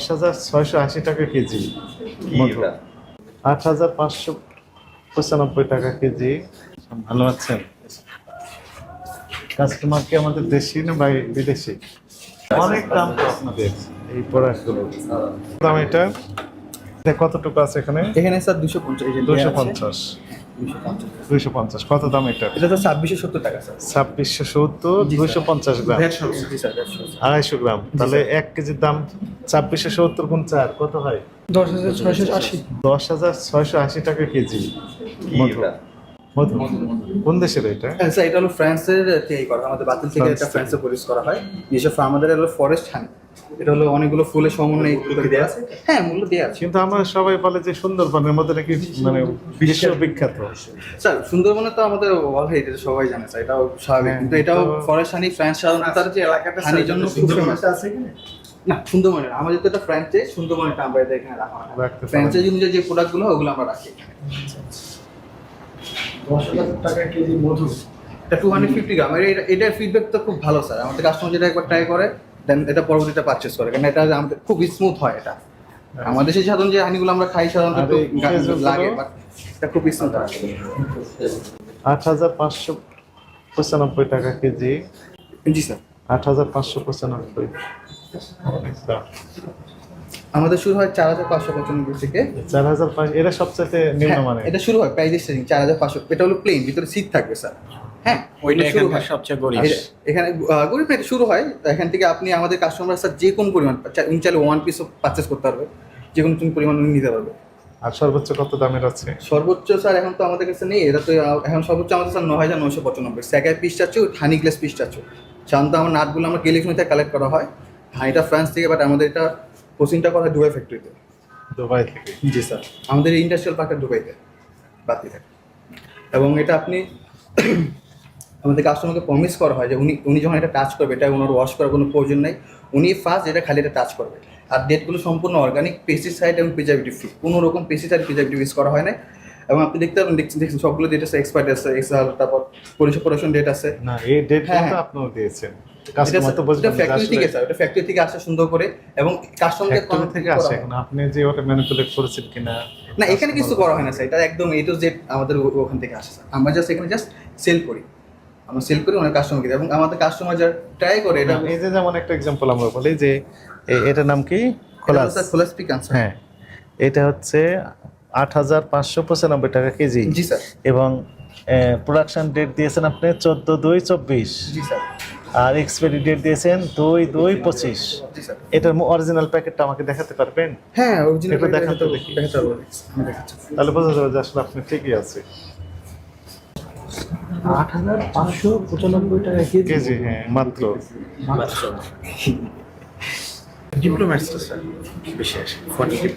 দশ হাজার ছয়শো আশি টাকা কেজি। মধু আট হাজার পাঁচশো পঁচানব্বই টাকা কেজি। ভালো আছেন? কাস্টমার কি আমাদের দেশি না বাই বিদেশি? অনেক দাম তো আপনাদের এই প্রোডাক্টগুলো। দাম এটা? এটা কতটুকু আছে এখানে? এখানে স্যার দুশো পঞ্চাশ। দুশো পঞ্চাশ। দুইশো পঞ্চাশ। কত দাম এটা? এটা তো ছাব্বিশশো সত্তর টাকা স্যার। ছাব্বিশশো সত্তর দুইশো পঞ্চাশ গ্রাম। আড়াইশো গ্রাম। তাহলে এক কেজির দাম ছাব্বিশশো সত্তর গুণ চার কত হয়? দশ হাজার ছয়শো আশি। দশ হাজার ছয়শো আশি টাকা কেজি। মধু কোন দেশের এটা? হ্যাঁ স্যার এটা হলো ফ্রান্সের তৈরি করা আমাদের বাতিল থেকে ফ্রান্স এটা। ফ্রান্সে প্রডিউস করা হয়। যেসব আমাদের হলো ফরেস্ট হানি এটা হলো অনেকগুলো ফুলের সমন্বয়ে দেওয়া আছে। হ্যাঁ মূল্য দেওয়া আছে। কিন্তু আমরা সবাই বলে যে সুন্দরবনের মধ্যে নাকি মানে বিশ্ব বিখ্যাত স্যার সুন্দরবনে তো আমাদের ওয়াল হেরিটেজ এটা সবাই জানে স্যার। এটাও স্বাভাবিক। কিন্তু এটাও ফরেস্ট হানি ফ্রান্স সাধারণত তার যে এলাকাটা হানির জন্য খুব ফেমাস আছে না সুন্দরবনে আমাদের তো এটা ফ্রান্সে সুন্দরবনেটা আমরা এটা এখানে রাখা হয় অনুযায়ী যে প্রোডাক্টগুলো ওগুলো আমরা রাখি এখানে। দশ হাজার টাকা কেজি মধু। এটা টু হান্ড্রেড ফিফটি গ্রাম এটা এটার ফিডব্যাক তো খুব ভালো স্যার আমাদের কাস্টমার যেটা একবার ট্রাই করে দেন এটা পরবর্তীতে পারচেস করে। কারণ এটা আমাদের খুব স্মুথ হয় এটা। আমাদের দেশে সাধারণ যে হানিগুলো আমরা খাই সাধারণত? লাগে এটা খুব স্মুথ হয়। আট হাজার পাঁচশো পঁচানব্বই টাকা কেজি। জি স্যার আট হাজার পাঁচশো পঁচানব্বই। দাম। আমাদের শুরু হয় চার হাজার পাঁচশো পঁচানব্বই থেকে। চার হাজার পাঁচ এটা সবচাইতে নিম্ন মানে এটা শুরু হয় প্রাইস স্টার্টিং চার হাজার পাঁচশো। এটা হলো প্লেন ভিতরে সিট থাকবে স্যার হ্যাঁ ওইটা শুরু এখানকার হয়। সবচেয়ে গরিব। এখানে গরিব না, এটা শুরু হয়। এখান থেকে আপনি আমাদের কাস্টমার স্যার যে কোন পরিমাণ উনি চাইলে ওয়ান পিসও পারচেস করতে পারবে। যে কোনো তুমি পরিমাণ উনি নিতে পারবে। আর সর্বোচ্চ কত দামের আছে? সর্বোচ্চ স্যার এখন তো আমাদের কাছে নেই। এটা তো এখন সর্বোচ্চ আমাদের স্যার নয় হাজার নয়শো পঁচানব্বই। স্যাকার পিস চাচ্ছ হানি গ্লাস পিস চাচ্ছ। সাধারণত আমার নাটগুলো আমরা ক্যালিফোর্নিয়াতে কালেক্ট করা হয়। হানিটা ফ্রান্স থেকে বাট আমাদের এটা কোচিংটা করা দুবাই ফ্যাক্টরিতে দুবাই থেকে জি স্যার আমাদের ইন্ডাস্ট্রিয়াল পার্কটা দুবাইতে বাতিতে এবং এটা আপনি আমাদের কাস্টমারকে প্রমিস করা হয় যে উনি উনি যখন এটা টাচ করবে এটা ওনার ওয়াশ করার কোনো প্রয়োজন নেই উনি ফার্স্ট এটা খালি এটা টাচ করবে। আর ডেটগুলো সম্পূর্ণ অর্গানিক পেস্টিসাইড এবং প্রিজার্ভেটিভ ফ্রি কোনো রকম পেস্টিসাইড প্রিজার্ভেটিভ ইউজ করা হয় না এবং আপনি দেখতে পাবেন দেখছেন দেখছেন সবগুলো ডেট আছে এক্সপায়ার আছে এক্সাল তারপর পরিষেবা প্রোডাকশন ডেট আছে। না এই ডেট হ্যাঁ, হ্যাঁ। আপনারা দিয়েছেন। কাস্টমার তো ফ্যাক্টরি থেকে স্যার এটা ফ্যাক্টরি থেকে আসে সুন্দর করে এবং কাস্টমারকে থেকে আসে এখন। আপনি যে ওটা করেছেন কিনা না এখানে কিছু করা হয় না স্যার এটা একদম এ টু জেড আমাদের ওখান থেকে আসে স্যার আমরা জাস্ট এখানে জাস্ট সেল করি। আমরা সেল করি অনেক কাস্টমারকে এবং আমাদের কাস্টমার যারা ট্রাই করে এটা এই যে যেমন একটা এক্সাম্পল আমরা বলি যে এটার নাম কি? খোলাস। স্যার খোলা হ্যাঁ। এটা হচ্ছে আট হাজার পাঁচশো পঁচানব্বই টাকা কেজি। জি স্যার এবং প্রোডাকশন ডেট দিয়েছেন আপনি চোদ্দ দুই চব্বিশ। জি স্যার আর এক্সপায়ারি ডেট দিয়েছেন দুই দুই পঁচিশ। এটার অরিজিনাল প্যাকেটটা আমাকে দেখাতে পারবেন? হ্যাঁ অরিজিনাল দেখাতে দেখি। দেখাতে পারব তাহলে বোঝা যাবে যে আসলে আপনি ঠিকই আছে আট হাজার পাঁচশো পঁচানব্বই টাকা কেজি। হ্যাঁ মাত্র। স্যার। বেশি আসে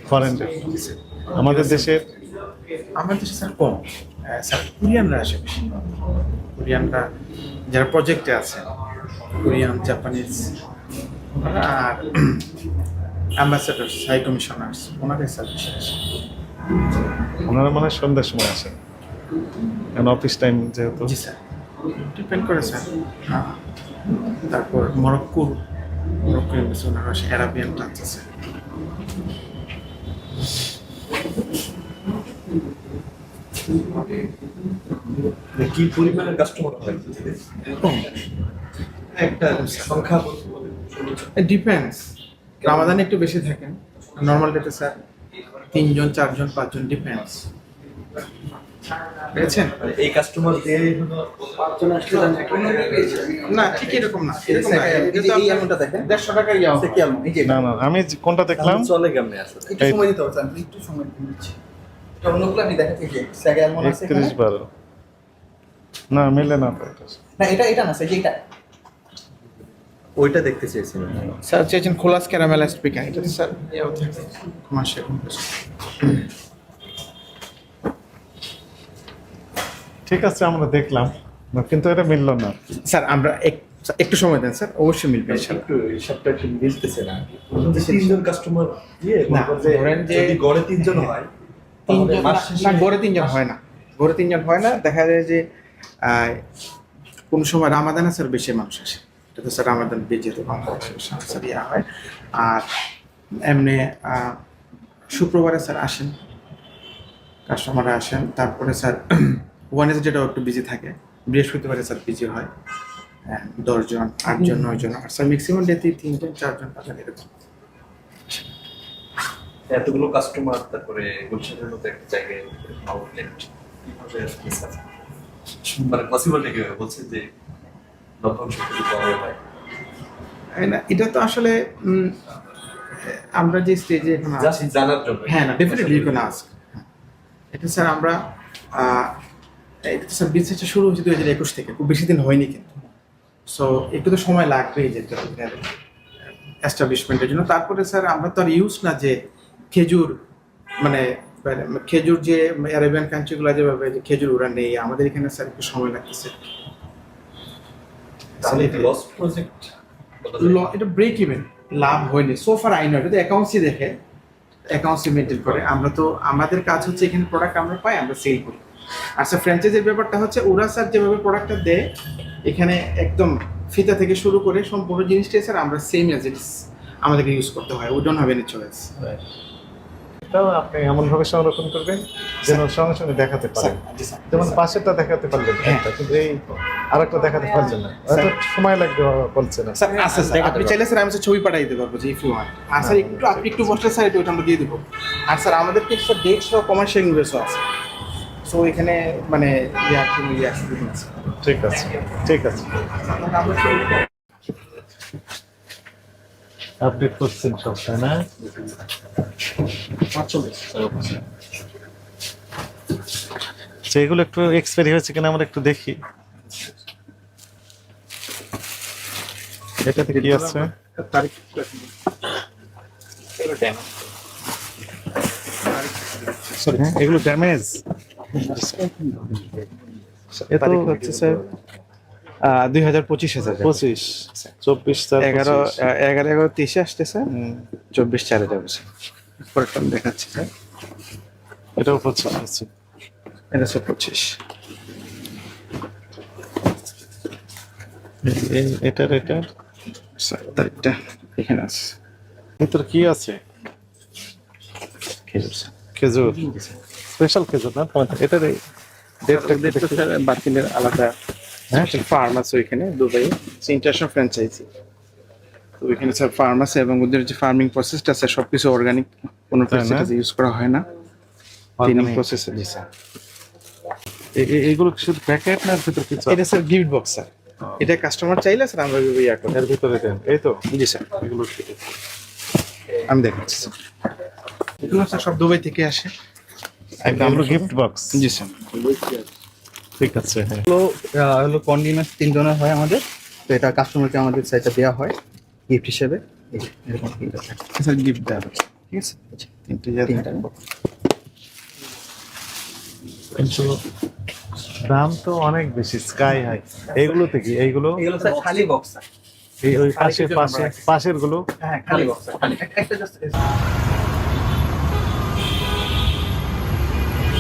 ফরেন আমাদের দেশের? আমার দেশে স্যার কম। স্যার কোরিয়ানরা আসে বেশি। কোরিয়ানরা যারা প্রজেক্টে আছে কোরিয়ান জাপানিজ আর অ্যাম্বাসেডার্স হাই কমিশনার্স ওনারাই স্যার বেশি আসে ওনারা মানে সন্ধ্যার সময় আসেন। অফিস টাইম যেহেতু। জি স্যার। ডিপেন্ড করে স্যার। হ্যাঁ। তারপর মরক্কোর মরক্কো এমবেসি ওনারা আসে। অ্যারাবিয়ান টাচ আছে কি পরিমাণের কাস্টমার হয়? একটা সংখ্যা ডিপেন্ডস রামাদানে একটু বেশি থাকেন নর্মাল ডেতে স্যার তিনজন চারজন পাঁচজন ডিপেন্ডস পেয়েছেন মানে এই কাস্টমার দিয়ে পাঁচজন আসলে না ঠিক এরকম না। এরকম না। এই দেখেন। দেড়শো টাকা ইয়া কি আলম এই যে। না না আমি কোনটা দেখলাম? চলে কেমনে আসলে। একটু সময় দিতে হবে স্যার একটু সময় দিচ্ছি। এটা অন্যগুলো আমি দেখাচ্ছি যে স্যাগে অ্যালমন্ড আছে একত্রিশ এখানে। বারো। না মিলে না এটা। না এটা এটা না স্যার যে এটা। ওইটা দেখতে চেয়েছিলাম স্যার চেয়েছেন খোলাস ক্যারামেলাইজ পিকান। এটা স্যার ইয়েও থাকে কমার্শিয়াল ঠিক আছে আমরা দেখলাম। কিন্তু এটা মিলল না। স্যার আমরা এক- একটু সময় দেন স্যার অবশ্যই মিলবে একটু হিসাবটা একটু মিলতেছে না। তিনজন কাস্টমার দিয়ে না, মনে করেন যে ধরেন যে- যদি গড়ে তিনজন হয় মাস না- গড়ে তিনজন হয় না। গড়ে তিনজন হয় না দেখা যায় যে আহ, কোনো সময় রামাদানে স্যার বেশি মানুষ আসে। এটা স্যার দিয়ে যেহেতু বাংলাদেশে স্যার ইয়া হয়। আর এমনি শুক্রবারে স্যার আসেন কাস্টমাররা আসেন তারপরে স্যার ওয়ানেস যেটা একটু বিজি থাকে বৃহস্পতিবারে স্যার বিজি হয় হ্যাঁ দশজন আটজন নয়জন আর স্যার ম্যাক্সিমাম ডেতে তিনজন চারজন পাঁচজন এরকম। এতগুলো কাস্টমার তারপরে গুলশানের মতো একটা জায়গায় আউটলেট কীভাবে আর স্যার? মানে পসিবল নাকি? বলছে যে লভ্যাংশ হয় না, এটা তো আসলে আমরা যে স্টেজে এখন আছি জানার জন্য। হ্যাঁ না ডেফিনেটলি ইউ ক্যান আস্ক এটা স্যার আমরা এটা তো স্যার বিজনেসটা শুরু হয়েছে দু হাজার একুশ থেকে খুব বেশি দিন হয়নি কিন্তু। সো একটু তো সময় লাগবেই যেতে এস্টাবলিশমেন্টের জন্য। তারপরে স্যার আমরা তো আর ইউজ না যে খেজুর মানে মানে খেজুর যে অ্যারাবিয়ান কান্ট্রিগুলো যেভাবে যে খেজুর ওরা নেই আমাদের এখানে স্যার একটু সময় লাগতেছে। তাহলে লস্ট প্রজেক্ট এটা ব্রেক ইভেন লাভ হয়নি। সোফার আই নয় এটা। অ্যাকাউন্টসই দেখে অ্যাকাউন্টসই মেনটেন করে। আমরা তো আমাদের কাজ হচ্ছে এখানে প্রোডাক্ট আমরা পাই আমরা সেল করি। আর স্যার ফ্র্যাঞ্চাইজির ব্যাপারটা হচ্ছে ওরা স্যার যেভাবে প্রোডাক্টটা দেয় এখানে একদম ফিতা থেকে শুরু করে সম্পূর্ণ জিনিসটাই স্যার আমরা সেম অ্যাজ ইটস আমাদেরকে ইউজ করতে হয়। We don't have any choice এটাও আপনি এমন ভাবে সংরক্ষণ করবেন যেন সঙ্গে সঙ্গে দেখাতে পারেন। যেমন পাশেরটা দেখাতে পারলেন হ্যাঁ। একটা, কিন্তু এই আরেকটা দেখাতে পারছেন না। এত সময় লাগবে বলছে না। আছে স্যার। আপনি চাইলে স্যার আমি স্যার ছবি পাঠিয়ে দিতে পারব যে ইফ ইউ ওয়ান্ট আর স্যার একটু আপনি একটু বসলে স্যার এটা ওটা আমরা দিয়ে দেবো। আর স্যার আমাদের কিছু স্যার ডেট সহ কমার্শিয়াল ইনভেস্টও আছে। সো এখানে মানে ইয়া ইয়া আছে ঠিক আছে ঠিক আছে। আপডেট করছেন সব তাই না? আচ্ছা, এগুলো একটু এক্সপায়ারি হয়েছে কিনা আমরা একটু দেখি। এটাতে কি আছে? তারিখ সরি এগুলো ড্যামেজ হচ্ছে স্যার দুই হাজার পঁচিশ হাজার পঁচিশ চব্বিশ চার এগারো এগারো এগারো তেইশে আসতে স্যার হুম, চব্বিশ চারে যাবে পরেরটা আমি দেখাচ্ছি স্যার। এটাও পঁচিশ আছে এটা পঁচিশ এটার এটার? তারিখটা এখানে আছে। ভিতরে কি আছে? খেজুর খেজুর। স্পেশাল খেজুর না? এটার এই ডেটটা একটু স্যার বাতিলের আলাদা হ্যাঁ? ফার্ম আছে ওইখানে দুবাই ইন্টারন্যাশনাল ফ্র্যাঞ্চাইজি তো ওইখানে স্যার ফার্ম আছে এবং ওদের যে ফার্মিং প্রসেসটা আছে সবকিছু অর্গানিক কোনো ইউজ করা হয় না। তিন Organic। প্রসেস জি স্যার শুধু প্যাকেট না ভিতরে কিছু এটা স্যার গিফট বক্স স্যার এটা কাস্টমার চাইলে স্যার আমরা ইয়া করি এর ভিতরে দেন। এই তো? জি স্যার এগুলো আমি দেখাচ্ছি স্যার এগুলো স্যার সব দুবাই থেকে আসে। আমরা গিফট বক্স জি স্যার ঠিক আছে হ্যাঁ। হলো আহ, হলো কন্ডিমেন্টস তিন ধরনের হয় আমাদের। তো এটা কাস্টমারকে আমাদের সাইটটা দেওয়া হয়। গিফট হিসেবে এরকম তিনটা স্যার গিফট দেওয়া হবে ঠিক আছে? তিনটে তিনটা। কিন্তু দাম তো অনেক বেশি স্কাই হাই এইগুলো থেকে এইগুলো? এগুলো স্যার খালি বক্স এই ওই পাশে পাশে পাশেরগুলো হ্যাঁ খালি বক্স একটা জাস্ট